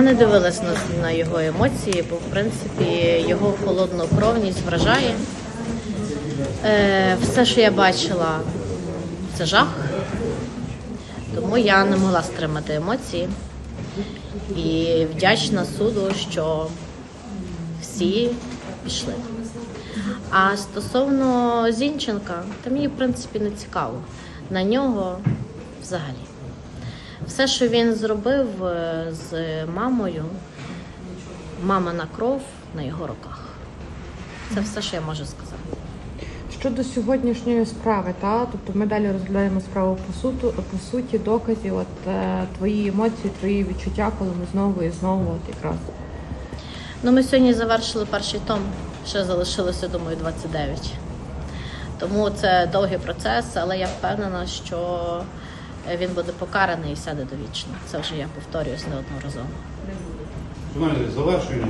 Я не дивилась на, на його емоції, бо в принципі його холоднокровність вражає. Е, все, що я бачила, це жах. Тому я не могла стримати емоції. І вдячна суду, що всі пішли. А стосовно Зінченка, то мені в принципі не цікаво. На нього взагалі. Все, що він зробив е, з мамою, мама на кров на його руках. Це все, що я можу сказати. Щодо сьогоднішньої справи, та тобто ми далі розглядаємо справу по суті, по суті, доказів. От е, твої емоції, твої відчуття, коли ми знову і знову, от якраз Ну, ми сьогодні завершили перший том, ще залишилося, думаю, 29. Тому це довгий процес, але я впевнена, що він буде покараний і сяде довічно. Це вже я повторююсь неодноразово. Шановні, завершуємо.